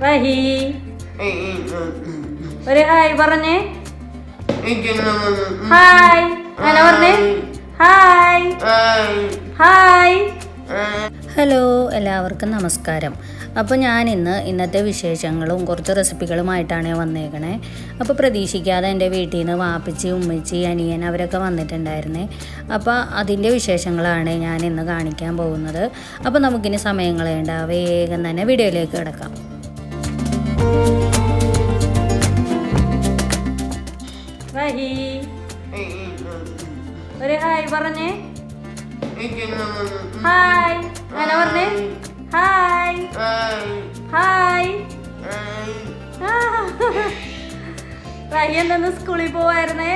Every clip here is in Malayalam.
വഹി. ഒരു ഹായ് പറഞ്ഞേ. ഹായ്. അങ്ങനെ പറഞ്ഞേ. ഹായ്. ഹായ്. ഹലോ എല്ലാവർക്കും നമസ്കാരം. അപ്പോൾ ഞാൻ ഇന്ന് ഇന്നത്തെ വിശേഷങ്ങളും കുറച്ച് റെസിപ്പികളുമായിട്ടാണ് വന്നേക്കണേ. അപ്പോൾ പ്രതീക്ഷിക്കാതെ എന്റെ വീട്ടിൽ നിന്ന് വാപ്പിച്ചി ഉമ്മച്ചി അനിയൻ അവരൊക്കെ വന്നിട്ടുണ്ടായിരുന്നേ. അപ്പോൾ അതിന്റെ വിശേഷങ്ങളാണ് ഞാൻ ഇന്ന് കാണിക്കാൻ പോകുന്നത്. അപ്പോൾ നമുക്കിനി സമയങ്ങളേണ്ട കളയണ്ട. വേഗം തന്നെ വീഡിയോയിലേക്ക് കിടക്കാം. വഹി ഒരു ഹായ് പറഞ്ഞേ. ഹായ്. അങ്ങനെ പറഞ്ഞേ. ഹായ്. ഹായ്. വഹി എന്തെന്ന് സ്കൂളിൽ പോവായിരുന്നേ?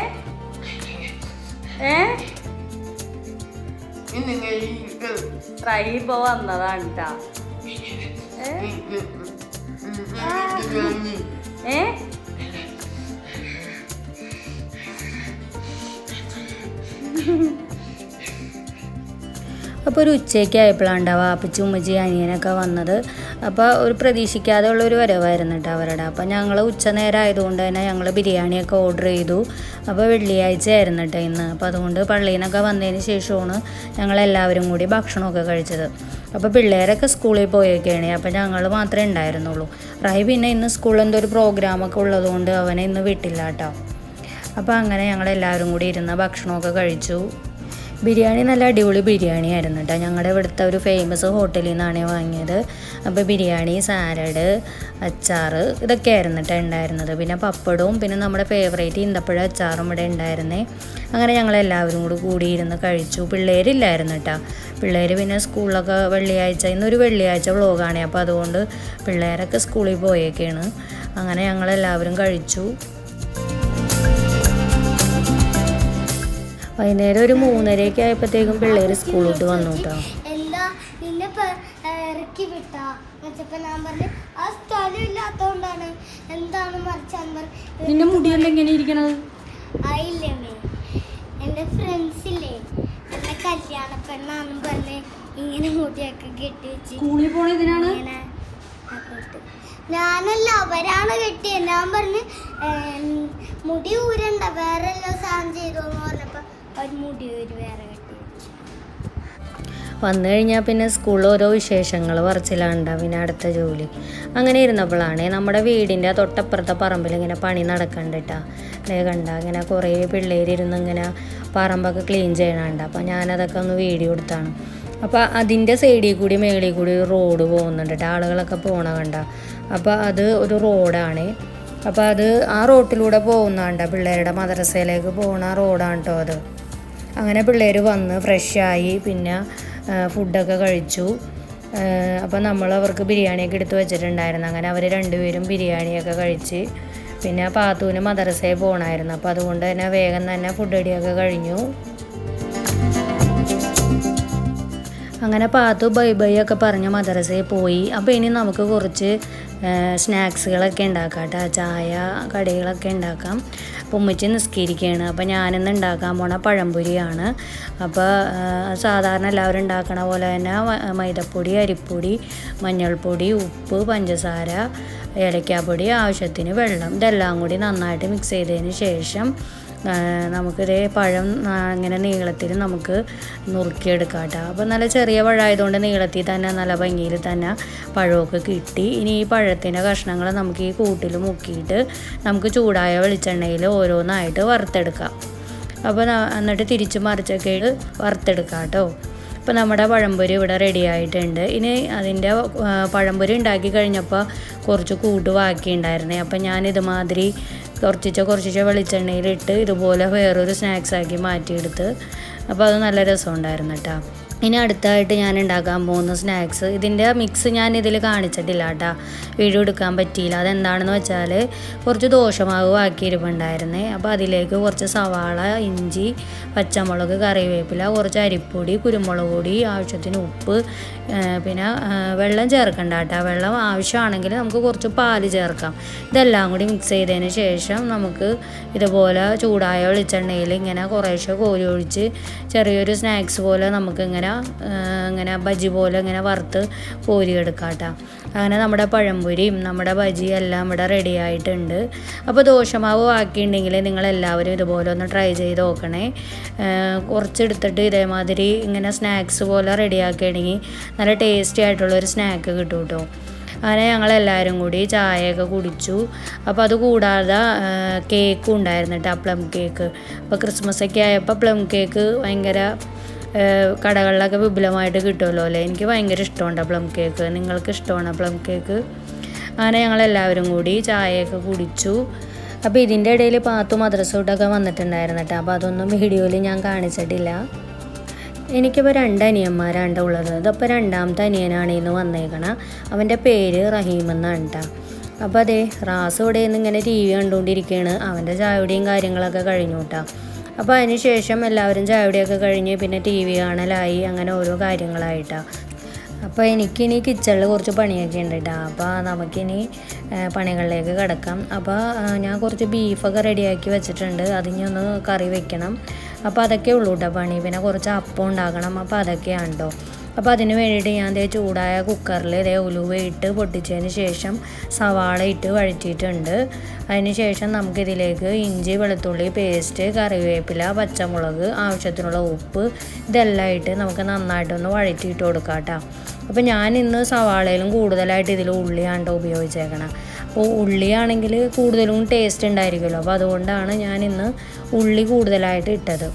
ഏ? റഹി ഇപ്പൊ വന്നതാണ്. ഏ? അപ്പോൾ ഒരു ഉച്ചയ്ക്ക് ആയപ്പോഴാണ് ഉണ്ടാവുക അപ്പച്ചി ഉമ്മച്ചി അനിയനൊക്കെ വന്നത്. അപ്പോൾ ഒരു പ്രതീക്ഷിക്കാതെ ഉള്ളൊരു വരവായിരുന്നു കേട്ടോ അവരുടെ. അപ്പോൾ ഞങ്ങൾ ഉച്ച നേരം ആയതുകൊണ്ട് തന്നെ ഞങ്ങൾ ബിരിയാണിയൊക്കെ ഓർഡർ ചെയ്തു. അപ്പോൾ വെള്ളിയാഴ്ച ആയിരുന്നു കേട്ടോ ഇന്ന്. അപ്പോൾ അതുകൊണ്ട് പള്ളിയിൽ നിന്നൊക്കെ വന്നതിന് ശേഷമാണ് ഞങ്ങളെല്ലാവരും കൂടി ഭക്ഷണമൊക്കെ കഴിച്ചത്. അപ്പോൾ പിള്ളേരൊക്കെ സ്കൂളിൽ പോയൊക്കെയാണ് അപ്പോൾ ഞങ്ങൾ മാത്രമേ ഉണ്ടായിരുന്നുള്ളൂ. റായി പിന്നെ ഇന്ന് സ്കൂളിൽ എന്തോ ഒരു പ്രോഗ്രാമൊക്കെ ഉള്ളതുകൊണ്ട് അവനെ ഇന്ന് വിട്ടില്ല കേട്ടോ അപ്പോൾ അങ്ങനെ ഞങ്ങളെല്ലാവരും കൂടി ഇരുന്ന് ഭക്ഷണമൊക്കെ കഴിച്ചു. ബിരിയാണി നല്ല അടിപൊളി ബിരിയാണി ആയിരുന്നു കേട്ടോ ഞങ്ങളുടെ ഇവിടുത്തെ ഒരു ഫേമസ് ഹോട്ടലിൽ നിന്നാണ് വാങ്ങിയത്. അപ്പോൾ ബിരിയാണി സാലഡ് അച്ചാർ ഇതൊക്കെ ആയിരുന്നു കേട്ടോ ഉണ്ടായിരുന്നത് പിന്നെ പപ്പടവും പിന്നെ നമ്മുടെ ഫേവറേറ്റ് ഇന്തപ്പഴ അച്ചാറും ഇവിടെ ഉണ്ടായിരുന്നേ അങ്ങനെ ഞങ്ങളെല്ലാവരും കൂടി കൂടിയിരുന്ന് കഴിച്ചു. പിള്ളേരില്ലായിരുന്നു കേട്ടോ പിള്ളേർ പിന്നെ സ്കൂളിലൊക്കെ വെള്ളിയാഴ്ച ഇന്നൊരു വെള്ളിയാഴ്ച വ്ളോഗാണേ അപ്പോൾ അതുകൊണ്ട് പിള്ളേരൊക്കെ സ്കൂളിൽ പോയേക്കാണ്. അങ്ങനെ ഞങ്ങളെല്ലാവരും കഴിച്ചു. വൈകുന്നേരം ഒരു മൂന്നരയൊക്കെ ആയപ്പോഴത്തേക്കും പിള്ളേർ സ്കൂളിലോട്ട് വന്നു കേട്ടോ. എന്താ നിന്നെ ഇറക്കി വിട്ടാ? ഞാൻ പറഞ്ഞു ആ സ്ഥലം എന്താണ് നിന്റെ മുടിയെല്ലാം എങ്ങനെ ഇരിക്കണത്? ആയില്ലേ എന്റെ ഫ്രണ്ട്സ് ഇല്ലേ? എന്നെ കല്യാണ പെണ്ണാന്നും പറഞ്ഞ് ഇങ്ങനെ മുടിയൊക്കെ കെട്ടി വെച്ച് സ്കൂളിൽ പോണ ഇതിനാണ് ഞാനല്ല അവരാണ് കെട്ടിയത് ഞാൻ പറഞ്ഞ് മുടി ഊരണ്ട. വേറെ എല്ലാം സാധനം ചെയ്തോന്ന് പറഞ്ഞപ്പോ വേറെ കെട്ടി വന്നു കഴിഞ്ഞാൽ പിന്നെ സ്കൂളിൽ ഓരോ വിശേഷങ്ങൾ പറച്ചിലാണ്ട പിന്നെ അടുത്ത ജോലി. അങ്ങനെ ഇരുന്നപ്പോഴാണ് നമ്മുടെ വീടിന്റെ തൊട്ടപ്പുറത്തെ പറമ്പിൽ ഇങ്ങനെ പണി നടക്കണ്ടിട്ടാ. ദേ കണ്ട ഇങ്ങനെ കുറേ പിള്ളേരിരുന്ന് ഇങ്ങനെ പറമ്പൊക്കെ ക്ലീൻ ചെയ്യണുണ്ട്. അപ്പോൾ ഞാനതൊക്കെ ഒന്ന് വീഡിയോ എടുത്താണ്. അപ്പോൾ അതിന്റെ സൈഡിൽ കൂടി മേളിൽ കൂടി ഒരു റോഡ് പോകുന്നുണ്ട്. ആളുകളൊക്കെ പോണ കണ്ട. അപ്പോൾ അത് ഒരു റോഡാണ്. അപ്പോൾ അത് ആ റോട്ടിലൂടെ പോകുന്നതാണ്ട പിള്ളേരുടെ മദ്രസയിലേക്ക് പോകുന്ന റോഡാണ് കേട്ടോ അത്. അങ്ങനെ പിള്ളേർ വന്ന് ഫ്രഷായി പിന്നെ ഫുഡൊക്കെ കഴിച്ചു. അപ്പോൾ നമ്മൾ അവർക്ക് ബിരിയാണിയൊക്കെ എടുത്ത് വെച്ചിട്ടുണ്ടായിരുന്നു. അങ്ങനെ അവർ രണ്ടുപേരും ബിരിയാണിയൊക്കെ കഴിച്ച് പിന്നെ പാത്തൂന് മദ്രസയിൽ പോകണമായിരുന്നു അപ്പോൾ അതുകൊണ്ട് തന്നെ വേഗം തന്നെ ഫുഡ് അടിയൊക്കെ കഴിഞ്ഞു. അങ്ങനെ പാത്തു ബൈ ബൈ ഒക്കെ പറഞ്ഞ് മദ്രസയിൽ പോയി. അപ്പോൾ ഇനി നമുക്ക് കുറച്ച് സ്നാക്സുകളൊക്കെ ഉണ്ടാക്കാം കേട്ടോ ചായ കടികളൊക്കെ ഉണ്ടാക്കാം. അപ്പോൾ ഉമ്മച്ചി നിസ്കരിക്കുകയാണ് അപ്പോൾ ഞാനിന്ന് ഉണ്ടാക്കാൻ പോണ പഴംപൊരിയാണ്. അപ്പോൾ സാധാരണ എല്ലാവരും ഉണ്ടാക്കണ പോലെ തന്നെ മൈദപ്പൊടി അരിപ്പൊടി മഞ്ഞൾപ്പൊടി ഉപ്പ് പഞ്ചസാര ഏലക്കാപ്പൊടി ആവശ്യത്തിന് വെള്ളം. ഇതെല്ലാം കൂടി നന്നായിട്ട് മിക്സ് ചെയ്തതിന് ശേഷം നമുക്കിതേ പഴം ഇങ്ങനെ നീളത്തിൽ നമുക്ക് നുറുക്കിയെടുക്കാം കേട്ടോ അപ്പോൾ നല്ല ചെറിയ പഴമായതുകൊണ്ട് നീളത്തിൽ തന്നെ നല്ല ഭംഗിയിൽ തന്നെ പഴമൊക്കെ കിട്ടി. ഇനി ഈ പഴത്തിന്റെ കഷ്ണങ്ങൾ നമുക്ക് ഈ കൂട്ടിൽ മുക്കിയിട്ട് നമുക്ക് ചൂടായ വെളിച്ചെണ്ണയിൽ ഓരോന്നായിട്ട് വറുത്തെടുക്കാം. അപ്പോൾ എന്നിട്ട് തിരിച്ച് മറിച്ചൊക്കെ വറുത്തെടുക്കാം കേട്ടോ അപ്പോൾ നമ്മുടെ പഴംപൊരി ഇവിടെ റെഡി ആയിട്ടുണ്ട്. ഇനി അതിന്റെ പഴംപൊരി ഉണ്ടാക്കി കഴിഞ്ഞപ്പോൾ കുറച്ച് കൂട്ട് ബാക്കി ഉണ്ടായിരുന്നേ അപ്പോൾ ഞാൻ ഇതുമാതിരി കുറച്ചിച്ച കുറച്ചിച്ച വെളിച്ചെണ്ണയിലിട്ട് ഇതുപോലെ വേറൊരു സ്നാക്സാക്കി മാറ്റിയെടുത്ത്. അപ്പോൾ അത് നല്ല രസമുണ്ടായിരുന്നു കേട്ടോ. ഇനി അടുത്തായിട്ട് ഞാൻ ഉണ്ടാക്കാൻ പോകുന്ന സ്നാക്സ്. ഇതിന്റെ മിക്സ് ഞാൻ ഇതിൽ കാണിച്ചിട്ടില്ല കേട്ടോ. വീഡിയോ എടുക്കാൻ പറ്റിയില്ല. അതെന്താണെന്ന് വെച്ചാൽ കുറച്ച് ദോശമാവ് ബാക്കി ഇരിപ്പുണ്ടായിരുന്നേ. അപ്പോൾ അതിലേക്ക് കുറച്ച് സവാള ഇഞ്ചി പച്ചമുളക് കറിവേപ്പില കുറച്ച് അരിപ്പൊടി കുരുമുളക് പൊടി ആവശ്യത്തിന് ഉപ്പ് പിന്നെ വെള്ളം ചേർക്കണ്ട കേട്ടോ. വെള്ളം ആവശ്യമാണെങ്കിൽ നമുക്ക് കുറച്ച് പാൽ ചേർക്കാം. ഇതെല്ലാം കൂടി മിക്സ് ചെയ്തതിന് ശേഷം നമുക്ക് ഇതുപോലെ ചൂടായ വെളിച്ചെണ്ണയിൽ ഇങ്ങനെ കുറേശ്ശെ കോരി ഒഴിച്ച് ചെറിയൊരു സ്നാക്സ് പോലെ നമുക്കിങ്ങനെ ഇങ്ങനെ ബജി പോലെ ഇങ്ങനെ വറുത്ത് കോരിയെടുക്കാം കേട്ടോ അങ്ങനെ നമ്മുടെ പഴംപൊരിയും നമ്മുടെ ബജി എല്ലാം ഇവിടെ റെഡി ആയിട്ടുണ്ട്. അപ്പോൾ ദോശമാവ് ബാക്കിയുണ്ടെങ്കിൽ നിങ്ങളെല്ലാവരും ഇതുപോലെ ഒന്ന് ട്രൈ ചെയ്ത് നോക്കണേ. കുറച്ചെടുത്തിട്ട് ഇതേമാതിരി ഇങ്ങനെ സ്നാക്സ് പോലെ റെഡിയാക്കുകയാണെങ്കിൽ നല്ല ടേസ്റ്റി ആയിട്ടുള്ളൊരു സ്നാക്ക് കിട്ടും കേട്ടോ അങ്ങനെ ഞങ്ങളെല്ലാവരും കൂടി ചായയൊക്കെ കുടിച്ചു. അപ്പോൾ അത് കൂടാതെ കേക്കും ഉണ്ടായിരുന്നു കേട്ടോ പ്ലം കേക്ക് അപ്പോൾ ക്രിസ്മസ് ഒക്കെ ആയപ്പോൾ പ്ലം കേക്ക് ഭയങ്കര കടകളിലൊക്കെ വിപുലമായിട്ട് കിട്ടുമല്ലോ അല്ലേ? എനിക്ക് ഭയങ്കര ഇഷ്ടമുണ്ട് പ്ലം കേക്ക് നിങ്ങൾക്ക് ഇഷ്ടമാണ് പ്ലം കേക്ക് അങ്ങനെ ഞങ്ങളെല്ലാവരും കൂടി ചായയൊക്കെ കുടിച്ചു. അപ്പോൾ ഇതിന്റെ ഇടയിൽ പാത്തു മദ്രസ തൊട്ടൊക്കെ വന്നിട്ടുണ്ടായിരുന്നു കേട്ടോ. അപ്പോൾ അതൊന്നും വീഡിയോയിൽ ഞാൻ കാണിച്ചിട്ടില്ല. എനിക്കിപ്പോൾ രണ്ട് അനിയന്മാരാണ് ഉള്ളത്. ഇതിപ്പോൾ രണ്ടാമത്തെ അനിയനാണ് ഇന്ന് വന്നേക്കണം. അവന്റെ പേര് റഹീം എന്നാണ് കേട്ടോ. അപ്പോൾ അതെ റാസ് ഇവിടെ നിന്ന് ഇങ്ങനെ ടി വി കണ്ടുകൊണ്ടിരിക്കുകയാണ്. അവന്റെ ചായയുടെയും കാര്യങ്ങളൊക്കെ കഴിഞ്ഞു കേട്ടോ. അപ്പോൾ അതിന് ശേഷം എല്ലാവരും ചായയുടെയൊക്കെ കഴിഞ്ഞ് പിന്നെ ടി വി കാണലായി അങ്ങനെ ഓരോ കാര്യങ്ങളായിട്ടാണ് അപ്പോൾ എനിക്കിനി കിച്ചണിൽ കുറച്ച് പണിയൊക്കെ ഉണ്ട് കേട്ടോ അപ്പോൾ നമുക്കിനി പണികളിലേക്ക് കിടക്കാം. അപ്പോൾ ഞാൻ കുറച്ച് ബീഫൊക്കെ റെഡിയാക്കി വെച്ചിട്ടുണ്ട്. അതിനി ഒന്ന് കറി വെക്കണം. അപ്പോൾ അതൊക്കെ ഉള്ളൂ കേട്ടോ പണി. പിന്നെ കുറച്ച് അപ്പം ഉണ്ടാക്കണം. അപ്പോൾ അതൊക്കെയാണ് കേട്ടോ അപ്പോൾ അതിന് വേണ്ടിയിട്ട് ഞാൻ ഇതേ ചൂടായ കുക്കറിൽ ഇതേ ഉലുവ ഇട്ട് പൊട്ടിച്ചതിന് ശേഷം സവാള ഇട്ട് വഴറ്റിയിട്ടുണ്ട്. അതിന് ശേഷം നമുക്കിതിലേക്ക് ഇഞ്ചി വെളുത്തുള്ളി പേസ്റ്റ് കറിവേപ്പില പച്ചമുളക് ആവശ്യത്തിനുള്ള ഉപ്പ് ഇതെല്ലാം ഇട്ട് നമുക്ക് നന്നായിട്ടൊന്ന് വഴറ്റിയിട്ട് കൊടുക്കാം കേട്ടോ അപ്പോൾ ഞാൻ ഇന്ന് സവാളയിലും കൂടുതലായിട്ട് ഇതിൽ ഉള്ളിയാണ് ഉപയോഗിച്ചേക്കണം. അപ്പോൾ ഉള്ളിയാണെങ്കിൽ കൂടുതലും ടേസ്റ്റ് ഉണ്ടായിരിക്കുമല്ലോ. അപ്പോൾ അതുകൊണ്ടാണ് ഞാൻ ഇന്ന് ഉള്ളി കൂടുതലായിട്ട് ഇട്ടത്.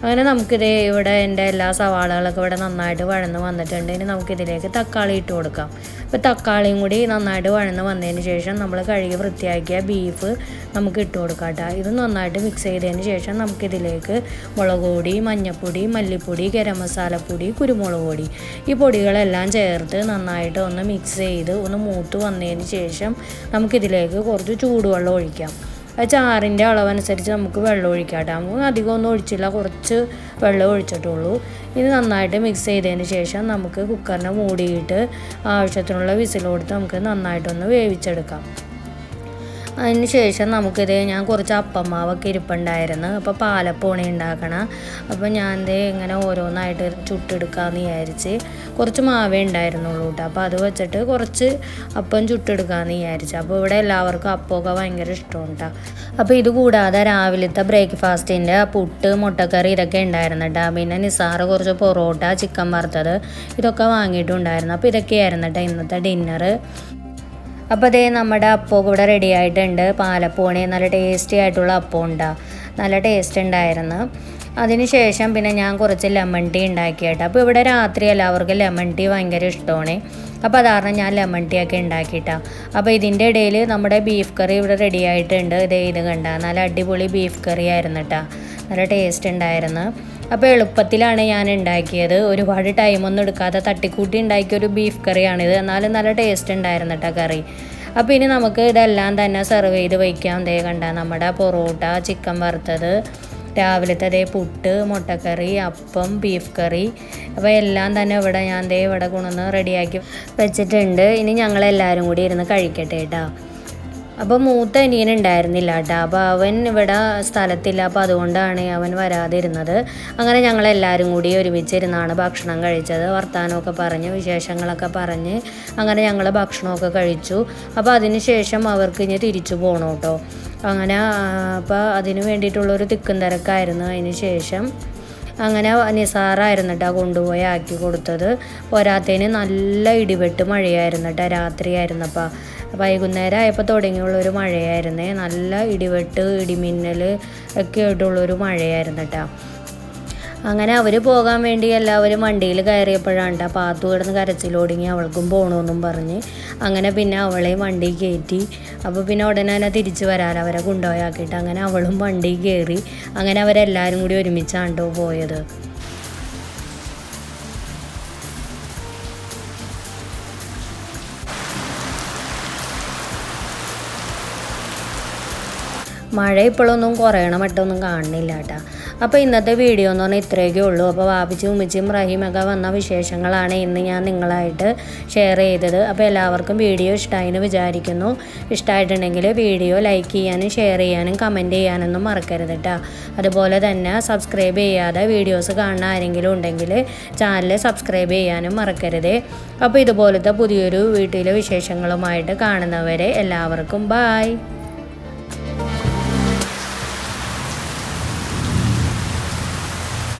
അങ്ങനെ നമുക്കിത് ഇവിടെ എന്റെ എല്ലാ സവാളകളൊക്കെ ഇവിടെ നന്നായിട്ട് വഴന്ന് വന്നിട്ടുണ്ട്. ഇനി നമുക്കിതിലേക്ക് തക്കാളി ഇട്ട് കൊടുക്കാം. അപ്പോൾ തക്കാളിയും കൂടി നന്നായിട്ട് വഴന്ന് വന്നതിന് ശേഷം നമ്മൾ കഴുകി വൃത്തിയാക്കിയ ബീഫ് നമുക്ക് ഇട്ട് കൊടുക്കാം കേട്ടോ. ഇത് നന്നായിട്ട് മിക്സ് ചെയ്തതിന് ശേഷം നമുക്കിതിലേക്ക് മുളക് പൊടി മഞ്ഞൾപ്പൊടി മല്ലിപ്പൊടി ഗരം മസാലപ്പൊടി കുരുമുളക് പൊടി ഈ പൊടികളെല്ലാം ചേർത്ത് നന്നായിട്ട് ഒന്ന് മിക്സ് ചെയ്ത് ഒന്ന് മൂത്ത് വന്നതിന് ശേഷം നമുക്കിതിലേക്ക് കുറച്ച് ചൂടുവെള്ളം ഒഴിക്കാം. ആ ചാറിന്റെ അളവനുസരിച്ച് നമുക്ക് വെള്ളം ഒഴിക്കാം കേട്ടോ നമുക്ക് അധികം ഒന്നും ഒഴിച്ചില്ല കുറച്ച് വെള്ളം ഒഴിച്ചിട്ടുള്ളൂ. ഇത് നന്നായിട്ട് മിക്സ് ചെയ്തതിന് ശേഷം നമുക്ക് കുക്കറിനെ മൂടിയിട്ട് ആവശ്യത്തിനുള്ള വിസിൽ കൊടുത്ത് നമുക്ക് നന്നായിട്ടൊന്ന് വേവിച്ചെടുക്കാം. അതിന് ശേഷം നമുക്കിത് ഞാൻ കുറച്ച് അപ്പമാവൊക്കെ ഇരിപ്പുണ്ടായിരുന്നു. അപ്പോൾ പാലപ്പോണി ഉണ്ടാക്കണം. അപ്പോൾ ഞാൻ ദേ ഇങ്ങനെ ഓരോന്നായിട്ട് ചുട്ടെടുക്കാമെന്ന് വിചാരിച്ച് കുറച്ച് മാവേ ഉണ്ടായിരുന്നുള്ളൂ കേട്ടോ അപ്പോൾ അത് വെച്ചിട്ട് കുറച്ച് അപ്പം ചുട്ടെടുക്കാമെന്ന് വിചാരിച്ചു. അപ്പോൾ ഇവിടെ എല്ലാവർക്കും അപ്പമൊക്കെ ഭയങ്കര ഇഷ്ടമാണ് കേട്ടോ അപ്പോൾ ഇത് കൂടാതെ രാവിലത്തെ ബ്രേക്ക്ഫാസ്റ്റിന്റെ പുട്ട് മുട്ടക്കറി ഇതൊക്കെ ഉണ്ടായിരുന്നു കേട്ടോ പിന്നെ നിസാറ് കുറച്ച് പൊറോട്ട ചിക്കൻ വറുത്തത് ഇതൊക്കെ വാങ്ങിയിട്ടുണ്ടായിരുന്നു. അപ്പോൾ ഇതൊക്കെയായിരുന്നു കേട്ടോ ഇന്നത്തെ ഡിന്നറ്. അപ്പോൾ അതേ നമ്മുടെ അപ്പം കൂടെ റെഡി ആയിട്ടുണ്ട്. പാലപ്പോണി നല്ല ടേസ്റ്റി ആയിട്ടുള്ള അപ്പം ഉണ്ടാ. നല്ല ടേസ്റ്റ് ഉണ്ടായിരുന്നു. അതിന് ശേഷം പിന്നെ ഞാൻ കുറച്ച് ലെമൺ ടീ ഉണ്ടാക്കി കേട്ടോ. അപ്പോൾ ഇവിടെ രാത്രി എല്ലാവർക്കും ലെമൺ ടീ ഭയങ്കര ഇഷ്ടമാണ്. അപ്പോൾ അത് ഞാൻ ലെമൺ ടീ ഒക്കെ ഉണ്ടാക്കിയിട്ടാ. അപ്പോൾ ഇതിന്റെ ഇടയിൽ നമ്മുടെ ബീഫ് കറി ഇവിടെ റെഡി ആയിട്ടുണ്ട്. ഇതേ ഇത് കണ്ട. നല്ല അടിപൊളി ബീഫ് കറി ആയിരുന്നു കേട്ടോ. നല്ല ടേസ്റ്റ് ഉണ്ടായിരുന്നു. അപ്പോൾ എളുപ്പത്തിലാണ് ഞാൻ ഉണ്ടാക്കിയത്. ഒരുപാട് ടൈമൊന്നും എടുക്കാതെ തട്ടിക്കൂട്ടി ഉണ്ടാക്കിയ ഒരു ബീഫ് കറിയാണിത്. എന്നാലും നല്ല ടേസ്റ്റ് ഉണ്ടായിരുന്നു കേട്ടോ കറി. അപ്പോൾ ഇനി നമുക്ക് ഇതെല്ലാം തന്നെ സെർവ് ചെയ്ത് വയ്ക്കാം ദേ കണ്ട നമ്മുടെ പൊറോട്ട ചിക്കൻ വറുത്തത് രാവിലത്തെ അതേ പുട്ട് മുട്ടക്കറി അപ്പം ബീഫ് കറി. അപ്പോൾ എല്ലാം തന്നെ ഇവിടെ ഞാൻ ദേ ഇവിടെ കൊണ്ടുവന്ന് റെഡിയാക്കി വെച്ചിട്ടുണ്ട്. ഇനി ഞങ്ങളെല്ലാവരും കൂടി ഇരുന്ന് കഴിക്കട്ടെ കേട്ടോ അപ്പോൾ മൂത്ത അനിയൻ ഉണ്ടായിരുന്നില്ല കേട്ടോ അപ്പോൾ അവൻ ഇവിടെ സ്ഥലത്തില്ല. അപ്പോൾ അതുകൊണ്ടാണ് അവൻ വരാതിരുന്നത്. അങ്ങനെ ഞങ്ങൾ ഞങ്ങളെല്ലാവരും കൂടി ഒരുമിച്ചിരുന്നാണ് ഭക്ഷണം കഴിച്ചത്. വർത്തമാനമൊക്കെ പറഞ്ഞ് വിശേഷങ്ങളൊക്കെ പറഞ്ഞ് അങ്ങനെ ഞങ്ങൾ ഭക്ഷണമൊക്കെ കഴിച്ചു. അപ്പോൾ അതിനുശേഷം അവർക്ക് ഇനി തിരിച്ചു പോകണം കേട്ടോ അങ്ങനെ അപ്പോൾ അതിന് വേണ്ടിയിട്ടുള്ളൊരു തിക്കും തിരക്കായിരുന്നു അതിന് ശേഷം. അങ്ങനെ നിസാറായിരുന്നു കേട്ടോ കൊണ്ടുപോയി ആക്കി കൊടുത്തത്. പോരാത്തതിന് നല്ല ഇടിവെട്ട് മഴയായിരുന്നു കേട്ടോ രാത്രിയായിരുന്നപ്പോൾ വൈകുന്നേരം ആയപ്പോൾ തുടങ്ങിയുള്ളൊരു മഴയായിരുന്നേ. നല്ല ഇടിവെട്ട് ഇടിമിന്നൽ ഒക്കെ ആയിട്ടുള്ളൊരു മഴയായിരുന്നു കേട്ടോ അങ്ങനെ അവർ പോകാൻ വേണ്ടി എല്ലാവരും വണ്ടിയിൽ കയറിയപ്പോഴാണ് പാത്തു കിടന്ന് കരച്ചിലോടുങ്ങി അവൾക്കും പോകണമെന്നും പറഞ്ഞ്. അങ്ങനെ പിന്നെ അവളെയും വണ്ടി കയറ്റി അപ്പോൾ പിന്നെ ഉടനെ തന്നെ തിരിച്ച് വരാൻ അവരെ കൊണ്ടുപോയാക്കിയിട്ട് അങ്ങനെ അവളും വണ്ടി കയറി അങ്ങനെ അവരെല്ലാവരും കൂടി ഒരുമിച്ചാണ് കേട്ടോ പോയത്. മഴ ഇപ്പോഴൊന്നും കുറയണ മറ്റൊന്നും കാണുന്നില്ല കേട്ടോ. അപ്പോൾ ഇന്നത്തെ വീഡിയോ എന്ന് പറഞ്ഞാൽ ഇത്രയൊക്കെ ഉള്ളൂ. അപ്പോൾ വാപ്പിച്ചും ഉമ്മിച്ചും റഹീമൊക്കെ വന്ന വിശേഷങ്ങളാണ് ഇന്ന് ഞാൻ നിങ്ങളായിട്ട് ഷെയർ ചെയ്തത്. അപ്പോൾ എല്ലാവർക്കും വീഡിയോ ഇഷ്ടമായി എന്ന് വിചാരിക്കുന്നു. ഇഷ്ടമായിട്ടുണ്ടെങ്കിൽ വീഡിയോ ലൈക്ക് ചെയ്യാനും ഷെയർ ചെയ്യാനും കമന്റ് ചെയ്യാനൊന്നും മറക്കരുത് കേട്ടോ. അതുപോലെ തന്നെ സബ്സ്ക്രൈബ് ചെയ്യാതെ വീഡിയോസ് കാണുന്ന ആരെങ്കിലും ഉണ്ടെങ്കിൽ ചാനൽ സബ്സ്ക്രൈബ് ചെയ്യാനും മറക്കരുത്. അപ്പോൾ ഇതുപോലത്തെ പുതിയൊരു വീട്ടിലെ വിശേഷങ്ങളുമായിട്ട് കാണുന്നവരെ എല്ലാവർക്കും ബായ്